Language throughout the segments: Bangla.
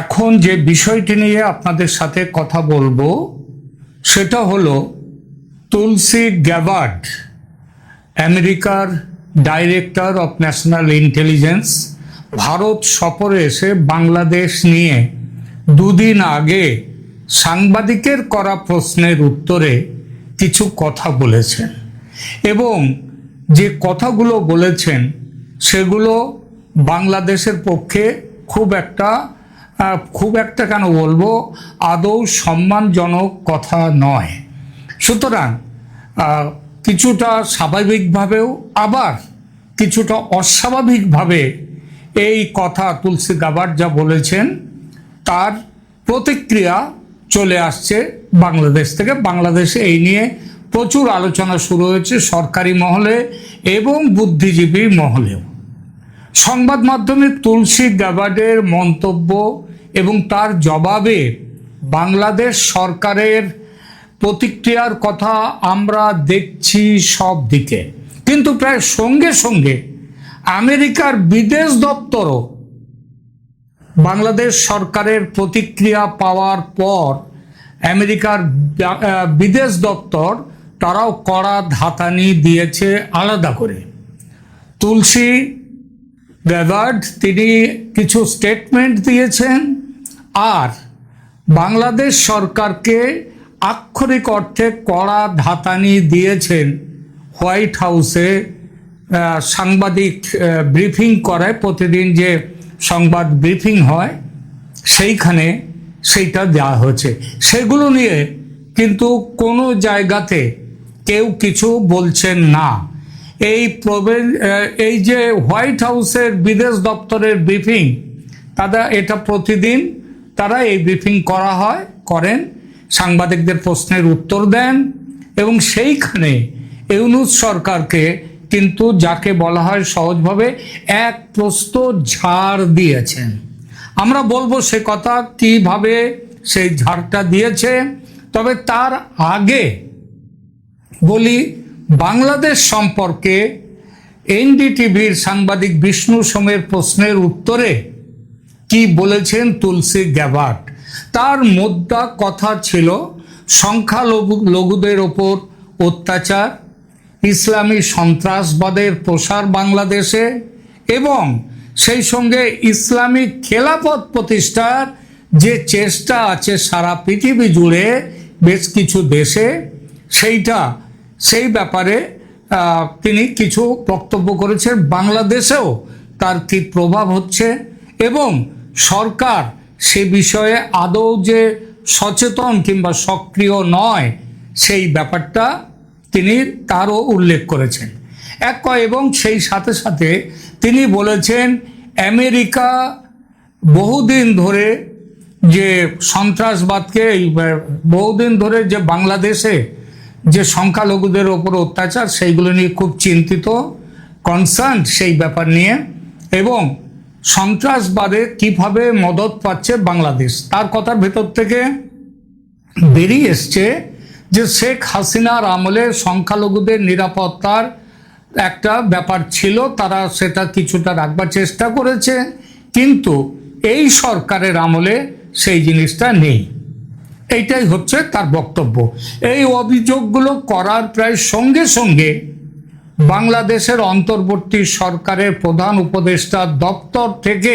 এখন যে বিষয়টি নিয়ে আপনাদের সাথে কথা বলব, সেটা হলো তুলসী গ্যাবার্ড আমেরিকার director of national intelligence, Bharat সফরে এসে বাংলাদেশ নিয়ে দুদিন আগে সাংবাদিকের করা প্রশ্নের উত্তরে কিছু কথা বলেছেন এবং যে কথাগুলো বলেছেন, সেগুলো বাংলাদেশের পক্ষে খুব একটা খুব একটা কেন বলব? আদৌ সম্মানজনক কথা নয়। সুতরাং কিছুটা স্বাভাবিকভাবেও আবার কিছুটা অস্বাভাবিকভাবে এই কথা তুলসী গাবার যা বলেছেন, তার প্রতিক্রিয়া চলে আসছে বাংলাদেশ থেকে। বাংলাদেশে এই নিয়ে প্রচুর আলোচনা শুরু হয়েছে সরকারি মহলে এবং বুদ্ধিজীবী মহলেও। সংবাদ মাধ্যমে তুলসী গাবার্ডের মন্তব্য এবং তার জবাবে বাংলাদেশ সরকারের প্রতিক্রিয়ার কথা আমরা দেখছি সব দিকে। কিন্তু প্রায় সঙ্গে সঙ্গে আমেরিকার বিদেশ দপ্তরও বাংলাদেশ সরকারের প্রতিক্রিয়া পাওয়ার পর আমেরিকার বিদেশ দপ্তর তারাও কড়া ধাতানি দিয়েছে আলাদা করে। তুলসী গ্যাবার্ড তিনি কিছু স্টেটমেন্ট দিয়েছেন। আর বাংলাদেশ সরকারকে আক্ষরিক অর্থে কড়া ধাতানি দিয়েছেন হোয়াইট হাউসে সাংবাদিক ব্রিফিং করায় প্রতিদিন যে সংবাদ ব্রিফিং হয়, সেইখানে সেইটা দেওয়া হয়েছে। সেগুলো নিয়ে কিন্তু কোনো জায়গাতে কেউ কিছু বলছেন না। এই এই যে হোয়াইট হাউসের বিদেশ দপ্তরের ব্রিফিং, তারা এটা প্রতিদিন তারা এই ব্রিফিং করা হয়, করেন, সাংবাদিকদের প্রশ্নের উত্তর দেন এবং সেইখানে ইউনুস সরকারকে কিন্তু যাকে বলা হয় সহজভাবে এক প্রস্ত ঝাড় দিয়েছেন। আমরা বলব সে কথা কীভাবে সেই ঝাড়টা দিয়েছে, তবে তার আগে বলি, বাংলাদেশ সম্পর্কে এনডিটিভির সাংবাদিক বিষ্ণু সোমের প্রশ্নের উত্তরে কি বলেছেন তুলসী গ্যাবার্ট? তার মোদ্দা কথা ছিল সংখ্যালঘু লঘুদের ওপর অত্যাচার, ইসলামী সন্ত্রাসবাদের প্রসার বাংলাদেশে এবং সেই সঙ্গে ইসলামী খেলাফত প্রতিষ্ঠার যে চেষ্টা আছে সারা পৃথিবী জুড়ে, বেশ কিছু দেশে, সেইটা, সেই ব্যাপারে তিনি কিছু বক্তব্য করেছেন। বাংলাদেশেও তার কি প্রভাব হচ্ছে এবং সরকার সে বিষয়ে আদৌ যে সচেতন কিংবা সক্রিয় নয়, সেই ব্যাপারটা তিনি তারও উল্লেখ করেছেন। এক কয় এবং সেই সাথে সাথে তিনি বলেছেন, আমেরিকা বহুদিন ধরে যে সন্ত্রাসবাদকে বহুদিন ধরে যে বাংলাদেশে যে সংখ্যালঘুদের ওপর অত্যাচার, সেইগুলো নিয়ে খুব চিন্তিত কনসার্ন সেই ব্যাপার নিয়ে এবং সন্ত্রাসবাদে কীভাবে মদত পাচ্ছে বাংলাদেশ? তার কথার ভেতর থেকে বেরিয়ে এসছে যে শেখ হাসিনার আমলে সংখ্যালঘুদের নিরাপত্তার একটা ব্যাপার ছিল, তারা সেটা কিছুটা রাখবার চেষ্টা করেছে, কিন্তু এই সরকারের আমলে সেই জিনিসটা নেই। এইটাই হচ্ছে তার বক্তব্য। এই অভিযোগগুলো করার প্রায় সঙ্গে সঙ্গে বাংলাদেশের অন্তর্বর্তী সরকারের প্রধান উপদেষ্টা দপ্তর থেকে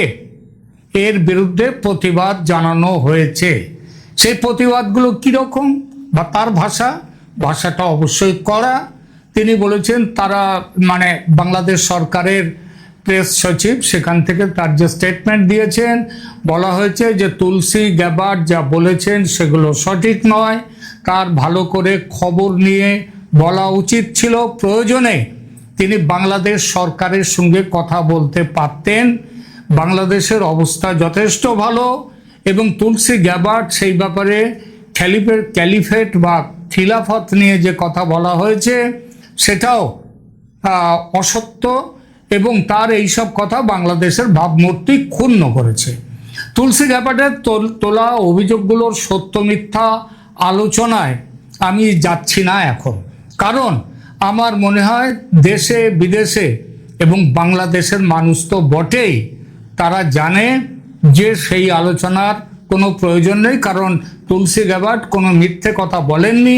এর বিরুদ্ধে প্রতিবাদ জানানো হয়েছে। সেই প্রতিবাদগুলো কীরকম বা তার ভাষা? ভাষাটা অবশ্যই করা তিনি বলেছেন, তারা মানে বাংলাদেশ সরকারের প্রেস সচিব, সেখান থেকে তার যে স্টেটমেন্ট দিয়েছেন, বলা হয়েছে যে তুলসী গ্যাবার্ড যা বলেছেন সেগুলো সঠিক নয়। তার ভালো করে খবর নিয়ে বলা উচিত ছিল। প্রয়োজনে তিনি বাংলাদেশ সরকারের সঙ্গে কথা বলতে পারতেন। বাংলাদেশের অবস্থা যথেষ্ট ভালো এবং তুলসী গ্যাবার্ড সেই ব্যাপারে ক্যালিফেট ক্যালিফেট বা খিলাফত নিয়ে যে কথা বলা হয়েছে, সেটাও অসত্য এবং তার এইসব কথা বাংলাদেশের ভাবমূর্তি ক্ষুণ্ণ করেছে। তুলসী গ্যাপাটের তোলা অভিযোগগুলোর সত্য মিথ্যা আলোচনায় আমি যাচ্ছি না এখন। কারণ আমার মনে হয় দেশে, বিদেশে এবং বাংলাদেশের মানুষ তো বটেই। তারা জানে যে সেই আলোচনার কোনো প্রয়োজন নেই, কারণ তুলসী গ্যাবার্ট কোনো মিথ্যে কথা বলেননি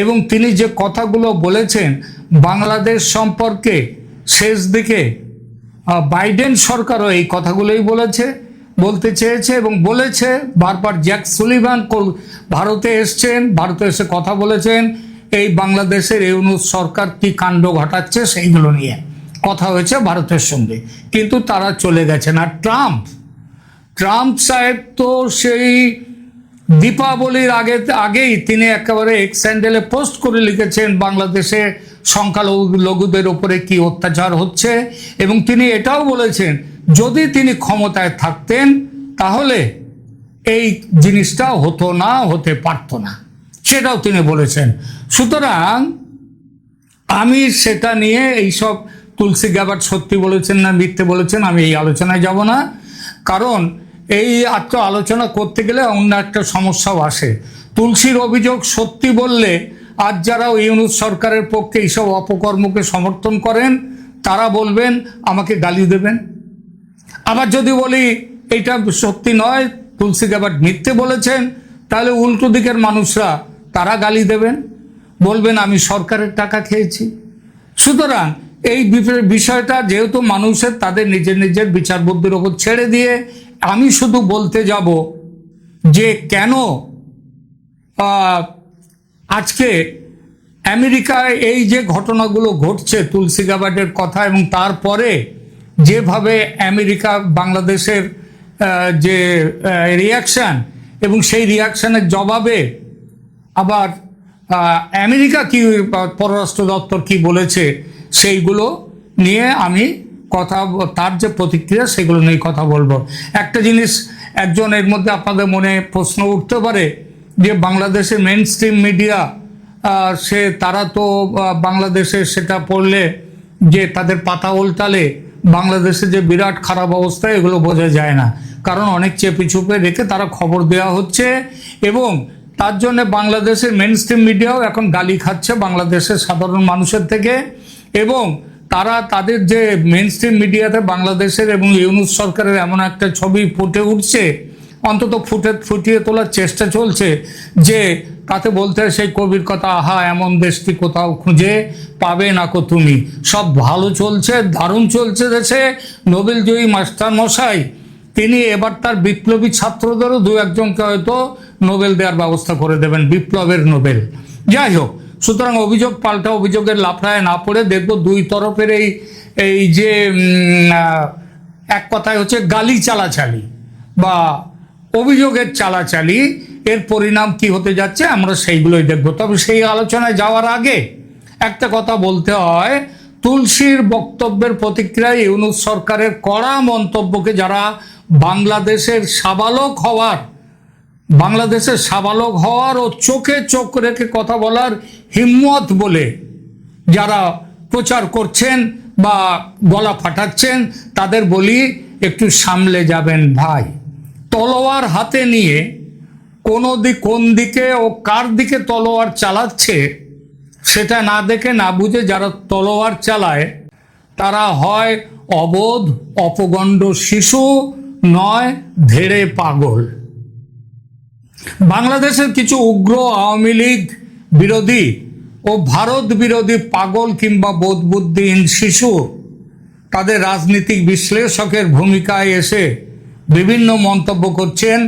এবং তিনি যে কথাগুলো বলেছেন, বাংলাদেশ সম্পর্কে শেষ দিকে বাইডেন সরকারও এই কথাগুলোই বলেছে, বলতে চেয়েছে এবং বলেছে, বারবার জ্যাক সুলিভান ভারতে এসছেন, ভারতে এসে কথা বলেছেন এই বাংলাদেশের ইউনুস সরকার কি কাণ্ড ঘটাচ্ছে সেইগুলো নিয়ে কথা হয়েছে ভারতের সঙ্গে। কিন্তু তারা চলে গেছেন আর ট্রাম্প। ট্রাম্প সাহেব তো সেই দীপাবলির আগে, আগেই তিনি একেবারে এক্স স্যান্ডেলে পোস্ট করে লিখেছেন বাংলাদেশে সংখ্যালঘু লঘুদের ওপরে কি অত্যাচার হচ্ছে। এবং তিনি এটাও বলেছেন, যদি তিনি ক্ষমতায় থাকতেন তাহলে এই জিনিসটা হতো না, হতে পারতো না। সেটাও তিনি বলেছেন। সুতরাং আমি সেটা নিয়ে এইসব তুলসী গ্যাবার্ট সত্যি বলেছেন না মিথ্যে বলেছেন, আমি এই আলোচনায় যাব না। কারণ এই আত্ম আলোচনা করতে গেলে অন্য একটা সমস্যাও আসে। তুলসীর অভিযোগ সত্যি বললে আজ যারা ইউনুস সরকারের পক্ষে এইসব অপকর্মকে সমর্থন করেন, তারা বলবেন, আমাকে গালি দেবেন। আবার যদি বলি এটা সত্যি নয়, তুলসী গ্যাবার্ট মিথ্যে বলেছেন, তাহলে উল্টো দিকের মানুষরা তারা গালি দেবেন। বলবেন, আমি সরকারের টাকা খেয়েছি। সুতরাং এই বিষয়টা যেহেতু মানুষের, তাদের নিজের নিজের বিচার বুদ্ধির ওপর ছেড়ে দিয়ে আমি শুধু বলতে যাব যে কেন আজকে আমেরিকায় এই যে ঘটনাগুলো ঘটছে তুলসী গাবার্ডের কথা এবং তারপরে যেভাবে আমেরিকা বাংলাদেশের যে রিয়াকশান এবং সেই রিয়াকশানের জবাবে আবার আমেরিকা কি পররাষ্ট্র দপ্তর কি বলেছে সেইগুলো নিয়ে আমি কথা তার যে প্রতিক্রিয়া সেগুলো নিয়ে কথা বলব। একটা জিনিস একজন এর মধ্যে আপনাদের মনে প্রশ্ন উঠতে পারে যে বাংলাদেশের মেন স্ট্রিম মিডিয়া সে তারা তো বাংলাদেশে সেটা পড়লে যে তাদের পাতা উল্টালে বাংলাদেশে যে বিরাট খারাপ অবস্থা, এগুলো বোঝা যায় না। কারণ অনেক চেপে চুপে রেখে তারা খবর দেওয়া হচ্ছে এবং তার জন্য বাংলাদেশের মেন স্ট্রিম মিডিয়াও এখন গালি খাচ্ছে বাংলাদেশের সাধারণ মানুষের থেকে এবং তারা তাদের যে মেন স্ট্রিম মিডিয়াতে বাংলাদেশের এবং ইউনুস সরকারের এমন একটা ছবি ফুটে উঠছে, অন্তত ফুটে, ফুটিয়ে তোলার চেষ্টা চলছে যে তাতে বলতে সেই কবির কথা, আহা, এমন দেশটি কোথাও খুঁজে পাবে না কো তুমি। সব ভালো চলছে, দারুণ চলছে দেশে। নোবেলজয়ী মাস্টার মশাই তিনি এবার তার বিপ্লবী ছাত্রদেরও দু একজনকে হয়তো নোবেল দেওয়ার ব্যবস্থা করে দেবেন, বিপ্লবের নোবেল। যাই হোক, সুতরাং অভিযোগ পাল্টা, অভিযোগের লাফড়ায় না পড়ে দেখব দুই তরফের এই এই যে এক কথায় হচ্ছে গালি চালাচালি বা অভিযোগের চালাচালি, এর পরিণাম কি হতে যাচ্ছে আমরা সেইগুলোই দেখব। তবে সেই আলোচনায় যাওয়ার আগে একটা কথা বলতে হয়, তুলসীর বক্তব্যের প্রতিক্রিয়ায় ইউনুস সরকারের কড়া মন্তব্যকে যারা বাংলাদেশের সাবালক হওয়ার বাংলাদেশের সাবালক হওয়ার ও চোখে চোখ রেখে কথা বলার হিম্মত বলে যারা প্রচার করছেন বা গলা ফাটাচ্ছেন, তাদের বলি, একটু সামলে যাবেন ভাই। তলোয়ার হাতে নিয়ে কোনো দিক কোন দিকে ও কার দিকে তলোয়ার চালাচ্ছে, সেটা না দেখে না বুঝে যারা তলোয়ার চালায়, তারা হয় অবোধ, অপগণ্ড শিশু, নয়, ধেড়ে পাগল। বাংলাদেশের কিছু উগ্র আওয়ামী লীগ বিরোধী ও ভারত বিরোধী পাগল কিংবা বোধবুদ্ধিহীন শিশু তাদের রাজনৈতিক বিশ্লেষকের ভূমিকায় এসে বিভিন্ন মন্তব্য করছেন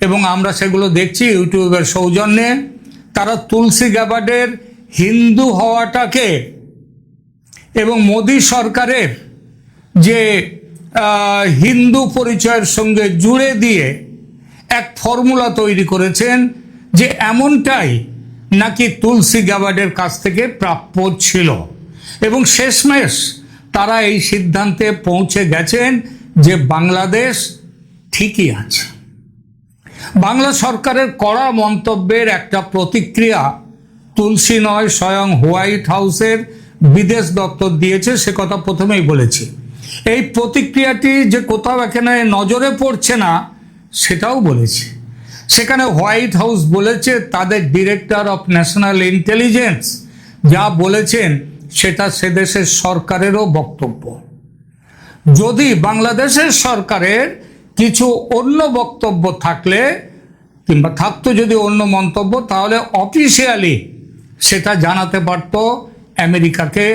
এবং আমরা সেগুলো দেখছি ইউটিউবের সৌজন্যে। তারা তুলসী গ্যাবার্ডের হিন্দু হওয়াটাকে এবং মোদী সরকারের যে হিন্দু পরিচয়ের সঙ্গে জুড়ে দিয়ে এক ফর্মুলা তৈরি করেছেন যে এমনটাই নাকি তুলসী গ্যাবার্ডের কাছ থেকে প্রাপ্য ছিল। এবং শেষমেশ তারা এই সিদ্ধান্তে পৌঁছে গেছেন যে বাংলাদেশ ঠিকই আছে। বাংলা সরকারের কড়া মন্তব্যের একটা প্রতিক্রিয়া তুলসী নয়, স্বয়ং হোয়াইট হাউসের বিদেশ দপ্তর দিয়েছে, সে কথা প্রথমেই বলেছি। এই প্রতিক্রিয়াটি যে কোথাও এখানে নজরে পড়ছে না সেটাও বলেছে। সেখানে হোয়াইট হাউস বলেছে তাদের ডিরেক্টর অফ ন্যাশনাল ইন্টেলিজেন্স যা বলেছেন সেটা সে দেশের সরকারেরও বক্তব্য। যদি বাংলাদেশের সরকারের কিছু অন্য বক্তব্য থাকলে কিংবা থাকতো যদি অন্য মন্তব্য, তাহলে অফিসিয়ালি সেটা জানাতে পারত আমেরিকাকে,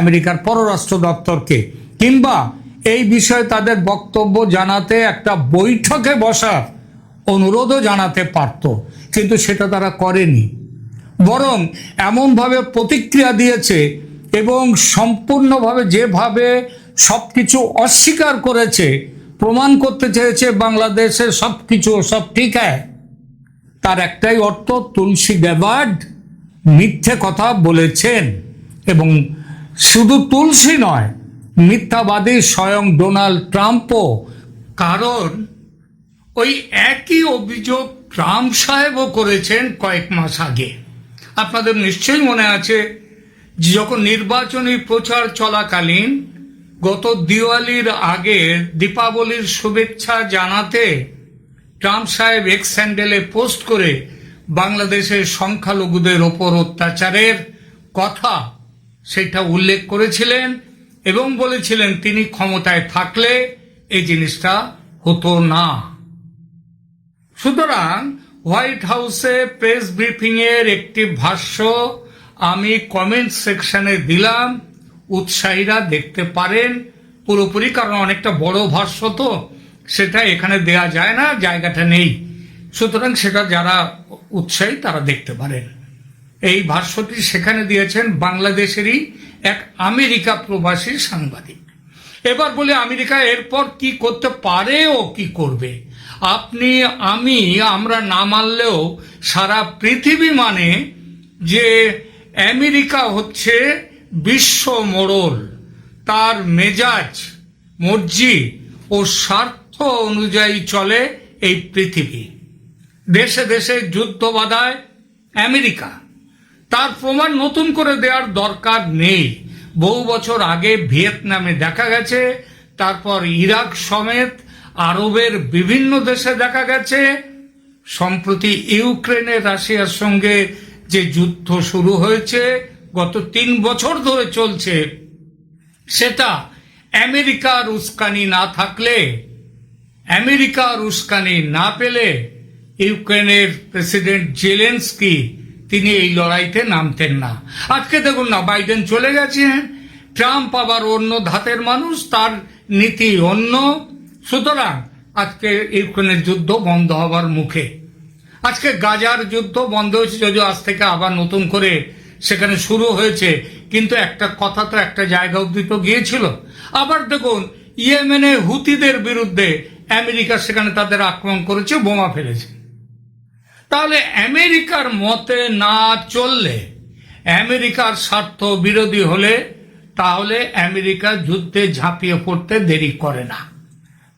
আমেরিকার পররাষ্ট্র দপ্তরকে কিংবা এই বিষয়ে তাদের বক্তব্য জানাতে একটা বৈঠকে বসার অনুরোধও জানাতে পারত, কিন্তু সেটা তারা করেনি। বরং এমনভাবে প্রতিক্রিয়া দিয়েছে এবং সম্পূর্ণভাবে যেভাবে সব কিছু অস্বীকার করেছে, প্রমাণ করতে চেয়েছে বাংলাদেশে সব কিছু সব ঠিক হয়। তার একটাই অর্থ, তুলসী গ্যাবার্ড মিথ্যে কথা বলেছেন এবং শুধু তুলসী নয় মিথ্যাবাদী স্বয়ং ডোনাল্ড ট্রাম্পও। কারণ ওই একই অভিযোগ ট্রাম্প সাহেবও করেছেন কয়েক মাস আগে। আপনাদের নিশ্চয়ই মনে আছে যখন নির্বাচনী প্রচার চলাকালীন গত দিওয়ালির আগে দীপাবলির শুভেচ্ছা জানাতে ট্রাম্প সাহেব এক্স স্যান্ডেলে পোস্ট করে বাংলাদেশের সংখ্যালঘুদের ওপর অত্যাচারের কথা সেটা উল্লেখ করেছিলেন। এবং বলেছিলেন, তিনি ক্ষমতায় থাকলে এই জিনিসটা হতো না। সুতরাং হোয়াইট হাউসে প্রেস ব্রিফিং এর একটি ভাষ্য আমি কমেন্ট সেকশনে দিলাম। উৎসাহীরা দেখতে পারেন। পুরোপুরি, কারণ অনেকটা বড় ভাষ্য তো, সেটা এখানে দেয়া যায় না, জায়গাটা নেই। সুতরাং সেটা যারা উৎসাহী, তারা দেখতে পারেন। এই ভাষ্যটি সেখানে দিয়েছেন বাংলাদেশেরই এক আমেরিকা প্রবাসী সাংবাদিক। এবার বলে, আমেরিকা এরপর কি করতে পারে ও কি করবে? আপনি, আমি, আমরা না মানলেও সারা পৃথিবী মানে যে আমেরিকা হচ্ছে বিশ্ব মোড়ল। তার মেজাজ, মর্জি ও স্বার্থ অনুযায়ী চলে এই পৃথিবী। দেশে দেশে যুদ্ধ বাধায় আমেরিকা। তার প্রমাণ নতুন করে দেওয়ার দরকার নেই। বহু বছর আগে ভিয়েতনামে দেখা গেছে, তারপর ইরাক সমেত আরবের বিভিন্ন দেশে দেখা গেছে। সম্প্রতি ইউক্রেনে রাশিয়ার সঙ্গে যে যুদ্ধ শুরু হয়েছে, গত তিন বছর ধরে চলছে। সেটা আমেরিকার উস্কানি না থাকলে আমেরিকার উস্কানি না পেলে ইউক্রেনের প্রেসিডেন্ট জেলেন্সকি তিনি এই লড়াইতে নামতেন না। আজকে দেখুন না, বাইডেন চলে গেছেন ট্রাম্প আবার অন্য ধাতের মানুষ, তার নীতি অন্য। সুতরাং আজকে ইউক্রেনের যুদ্ধ বন্ধ হবার মুখে। আজকে গাজার যুদ্ধ বন্ধ হয়েছে, যদিও আজ থেকে আবার নতুন করে সেখানে শুরু হয়েছে, কিন্তু একটা কথা তো একটা জায়গা অব্দি তো গিয়েছিল। আবার দেখুন, ইয়েমেনে হুতিদের বিরুদ্ধে আমেরিকা সেখানে তাদের আক্রমণ করেছে, বোমা ফেলেছে। তাহলে আমেরিকার মতে না চললে, আমেরিকার স্বার্থ বিরোধী হলে তাহলে আমেরিকা যুদ্ধে ঝাঁপিয়ে পড়তে দেরি করে না।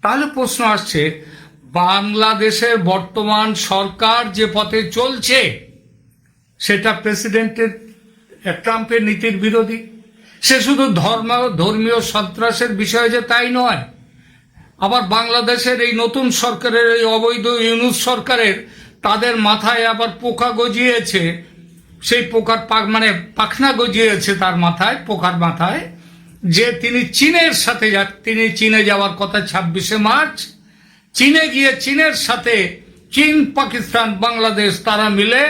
তাহলে প্রশ্ন আসছে, বাংলাদেশের বর্তমান সরকার যে পথে চলছে, সেটা প্রেসিডেন্টের, ট্রাম্পের নীতির বিরোধী। সে শুধু ধর্ম, ধর্মীয় সন্ত্রাসের বিষয় যে তাই নয়, আবার বাংলাদেশের এই নতুন সরকারের, এই অবৈধ ইউনুস সরকারের তাদের মাথায় আবার পোকা গজিয়েছে। সেই পোকার পাক মানে পাখনা গজিয়েছে তার মাথায়, পোকার মাথায়। যে তিনি চীনের সাথে যা তিনি চীনে যাওয়ার কথা ছাব্বিশে মার্চ। চীনে গিয়ে চীনের সাথে চীন, পাকিস্তান, বাংলাদেশ তারা মিলে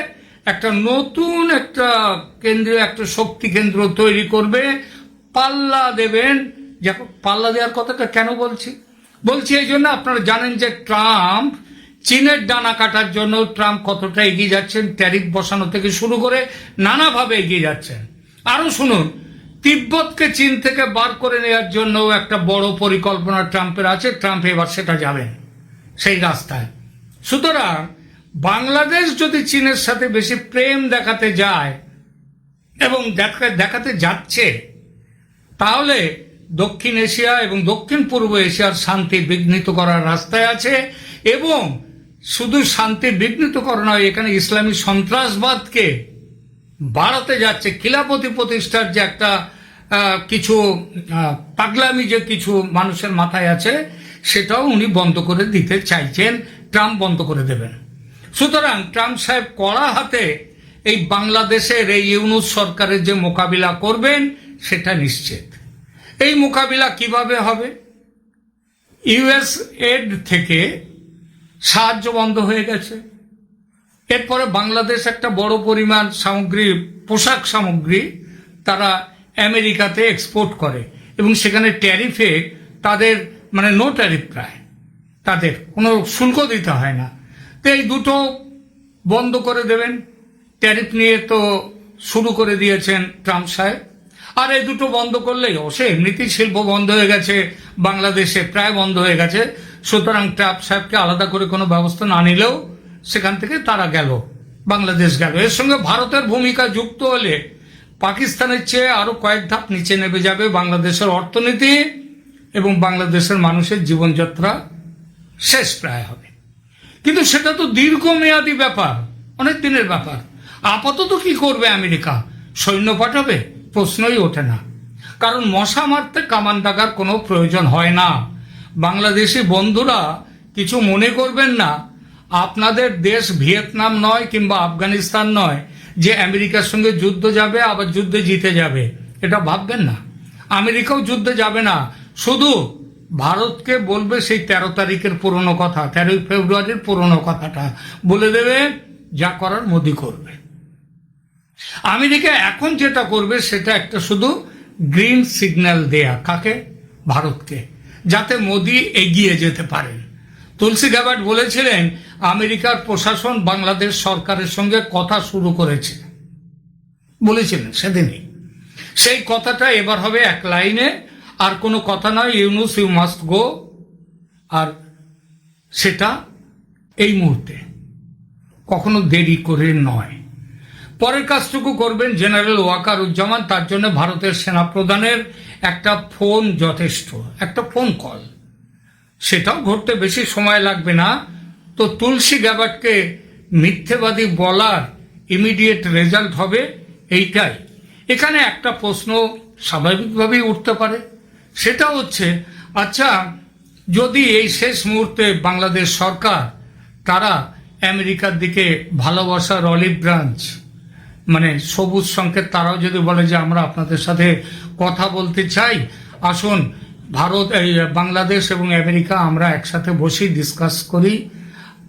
একটা নতুন একটা কেন্দ্রীয়, একটা শক্তি কেন্দ্র তৈরি করবে। পাল্লা দেবেন। পাল্লা দেওয়ার কথাটা কেন বলছি? বলছি এই জন্য আপনারা জানেন যে ট্রাম্প চীনের ডানা কাটার জন্য ট্রাম্প কতটা এগিয়ে যাচ্ছেন, ট্যারিফ বসানো থেকে শুরু করে নানাভাবে এগিয়ে যাচ্ছেন। আরও শুনুন, তিব্বতকে চীন থেকে বার করে নেওয়ার জন্য একটা বড় পরিকল্পনা ট্রাম্পের আছে, ট্রাম্প এবার সেটা যাবেন, সেই রাস্তায়। সুতরাং বাংলাদেশ যদি চীনের সাথে বেশি প্রেম দেখাতে যায় এবং দেখাতে যাচ্ছে, তাহলে দক্ষিণ এশিয়া এবং দক্ষিণ পূর্ব এশিয়ার শান্তি বিঘ্নিত করার রাস্তায় আছে এবং শুধু শান্তি বিঘ্নিত করা নয় এখানে ইসলামী সন্ত্রাসবাদকে বাড়াতে যাচ্ছে। খিলাপতি প্রতিষ্ঠার যে একটা কিছু পাগলামি যে কিছু মানুষের মাথায় আছে, সেটাও উনি বন্ধ করে দিতে চাইছেন, ট্রাম্প বন্ধ করে দেবেন। সুতরাং ট্রাম্প সাহেব কড়া হাতে এই বাংলাদেশের এই ইউনুস সরকারের যে মোকাবিলা করবেন, সেটা নিশ্চিত। এই মোকাবিলা কীভাবে হবে? ইউএস এড থেকে সাহায্য বন্ধ হয়ে গেছে। এরপরে বাংলাদেশ একটা বড় পরিমাণ সামগ্রী, পোশাক সামগ্রী তারা আমেরিকাতে এক্সপোর্ট করে এবং সেখানে ট্যারিফে তাদের মানে নো ট্যারিফ প্রায়, তাদের কোনো শুল্ক দিতে হয় না। তো এই দুটো বন্ধ করে দেবেন। ট্যারিফ নিয়ে তো শুরু করে দিয়েছেন ট্রাম্প সাহেব। আর এই দুটো বন্ধ করলেই অবশ্যই এমনিতেই শিল্প বন্ধ হয়ে গেছে, বাংলাদেশে প্রায় বন্ধ হয়ে গেছে। সুতরাং ট্রাম্প সাহেবকে আলাদা করে কোনো ব্যবস্থা না নিলেও সেখান থেকে তারা গেল, বাংলাদেশ গেল। এর সঙ্গে ভারতের ভূমিকা যুক্ত হলে পাকিস্তানের চেয়ে আরও কয়েক ধাপ নিচে নেমে যাবে বাংলাদেশের অর্থনীতি এবং বাংলাদেশের মানুষের জীবনযাত্রা শেষ প্রায় হবে। কিন্তু সেটা তো দীর্ঘমেয়াদী ব্যাপার, অনেক দিনের ব্যাপার। আপাতত কি করবে আমেরিকা? সৈন্য পাঠাবে? প্রশ্নই ওঠে না। কারণ মশা মারতে কামান দাগার কোনো প্রয়োজন হয় না। বাংলাদেশি বন্ধুরা কিছু মনে করবেন না। আপনাদের দেশ ভিয়েতনাম নয় কিংবা আফগানিস্তান নয়, যে আমেরিকার সঙ্গে যুদ্ধ যাবে, আবার যুদ্ধে জিতে যাবে। এটা ভাববেন না। আমেরিকাও যুদ্ধে যাবে না। শুধু ভারতকে বলবে সেই তেরো তারিখের পুরনো কথা, তেরোই ফেব্রুয়ারির পুরনো কথাটা। বলে দেবে, যা করার মোদি করবে। আমেরিকা এখন যেটা করবে, সেটা একটা শুধু গ্রিন সিগন্যাল দেয়া। কাকে? ভারতকে। যাতে মোদি এগিয়ে যেতে পারেন। তুলসী গ্যাবার্ট বলেছিলেন, আমেরিকার প্রশাসন বাংলাদেশ সরকারের সঙ্গে কথা শুরু করেছে। বলেছিলেন সেদিনই। সেই কথাটা এবার হবে এক লাইনে, আর কোনো কথা নয়, ইউনুস ইউ মাস্ট গো আর সেটা এই মুহূর্তে। কখনো দেরি করে নয়। পরের কাজটুকু করবেন জেনারেল ওয়াকারুজ্জামান, তার জন্য ভারতের সেনাপ্রধানের একটা ফোন যথেষ্ট, একটা ফোন কল। সেটাও ঘটতে বেশি সময় লাগবে না। তো তুলসী গ্যাবার্টকে মিথ্যেবাদী বলার ইমিডিয়েট রেজাল্ট হবে এইটাই। এখানে একটা প্রশ্ন স্বাভাবিকভাবেই উঠতে পারে। সেটা হচ্ছে আচ্ছা যদি এই শেষ মুহূর্তে বাংলাদেশ সরকার তারা আমেরিকার দিকে ভালোবাসার অলিভ ব্রাঞ্চ মানে সবুজ সংকেত, তারাও যদি বলে যে আমরা আপনাদের সাথে কথা বলতে চাই। আসুন, ভারত, এই, বাংলাদেশ এবং আমেরিকা আমরা একসাথে বসি ডিসকাস করি।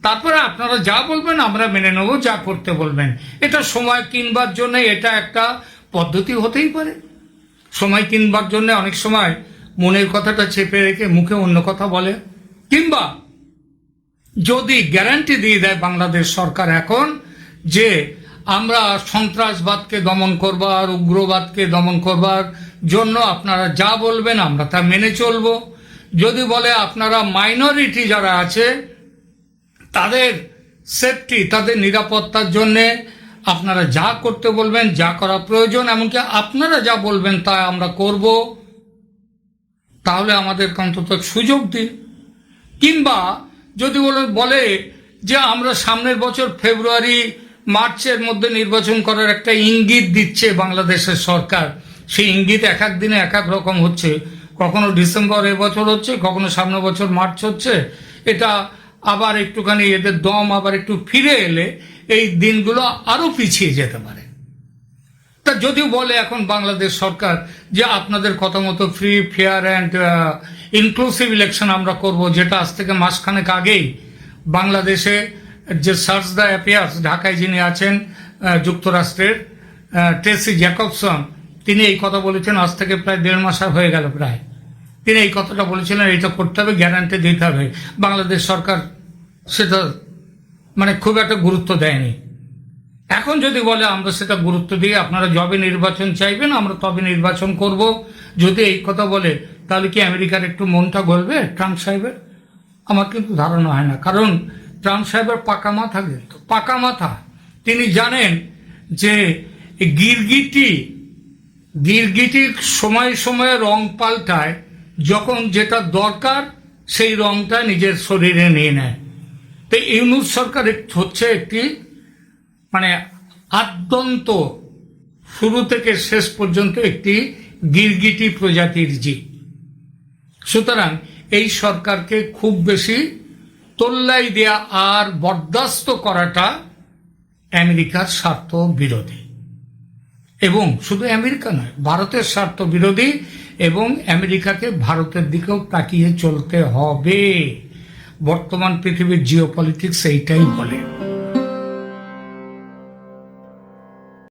তারপরে আপনারা যা বলবেন, আমরা মেনে নেব, যা করতে বলবেন। এটা সময় কিনবার জন্য এটা একটা পদ্ধতি হতেই পারে। সময় কিনবার জন্য অনেক সময় মনের কথাটা চেপে রেখে মুখে অন্য কথা বলে। কিংবা যদি গ্যারান্টি দিয়ে দেয় বাংলাদেশ সরকার এখন যে আমরা সন্ত্রাসবাদকে দমন করবার, উগ্রবাদকে দমন করবার জন্য আপনারা যা বলবেন আমরা তা মেনে চলব। যদি বলে আপনারা মাইনরিটি যারা আছে, তাদের সেফটি তাদের নিরাপত্তার জন্যে আপনারা যা করতে বলবেন, যা করা প্রয়োজন, এমনকি আপনারা যা বলবেন তা আমরা করব। তাহলে আমাদের অন্তত সুযোগ দিন। কিংবা যদি বলে যে আমরা সামনের বছর ফেব্রুয়ারি মার্চের মধ্যে নির্বাচন করার একটা ইঙ্গিত দিচ্ছে বাংলাদেশের সরকার। সেই ইঙ্গিত এক এক দিনে এক এক রকম হচ্ছে। কখনো ডিসেম্বর এবছর হচ্ছে, কখনো সামনের বছর মার্চ হচ্ছে। এটা আবার একটুখানি এদের দম আবার একটু ফিরে এলে এই দিনগুলো আরও পিছিয়ে যেতে পারে। তা যদিও বলে এখন বাংলাদেশ সরকার যে আপনাদের কথা মতো free fair and inclusive election আমরা করব, যেটা আজ থেকে মাসখানেক আগেই বাংলাদেশে যে সার্চ দ্য অ্যাপিয়ার্স ঢাকায় যিনি আছেন যুক্তরাষ্ট্রের ট্রেসি জ্যাকবসন তিনি এই কথা বলেছেন, আজ থেকে প্রায় দেড় মাস হয়ে গেল প্রায়। তিনি এই কথাটা বলেছিলেন, এটা করতে হবে গ্যারান্টি দিতে হবে। বাংলাদেশ সরকার সেটা মানে খুব একটা গুরুত্ব দেয়নি। এখন যদি বলে আমরা সেটা গুরুত্ব দিয়ে আপনারা যবে নির্বাচন চাইবেন, আমরা তবে নির্বাচন করব। যদি এই কথা বলে, তাহলে কি আমেরিকার একটু মনটা গলবে, ট্রাম্প সাহেবের? আমার কিন্তু ধারণা হয় না। কারণ ট্রাম্প সাহেবের পাকা মাথা কিন্তু পাকা মাথা। তিনি জানেন যে গিরগিটি গিরগিটির সময় সময়ে রং পাল্টায়, যখন যেটা দরকার সেই রংটা নিজের শরীরে নিয়ে নেয়। তো ইউনুস সরকার হচ্ছে একটি মানে আদ্যন্ত শুরু থেকে শেষ পর্যন্ত একটি গিরগিটি প্রজাতির জীব। সুতরাং এই সরকারকে খুব বেশি তোল্লাই দেয়া আর বরদাস্ত করাটা আমেরিকার স্বার্থ বিরোধী এবং শুধু আমেরিকা নয়, ভারতের স্বার্থ বিরোধী এবং আমেরিকাকে ভারতের দিকেও তাকিয়ে চলতে হবে। বর্তমান পৃথিবীর জিও পলিটিক্স এইটাই বলে।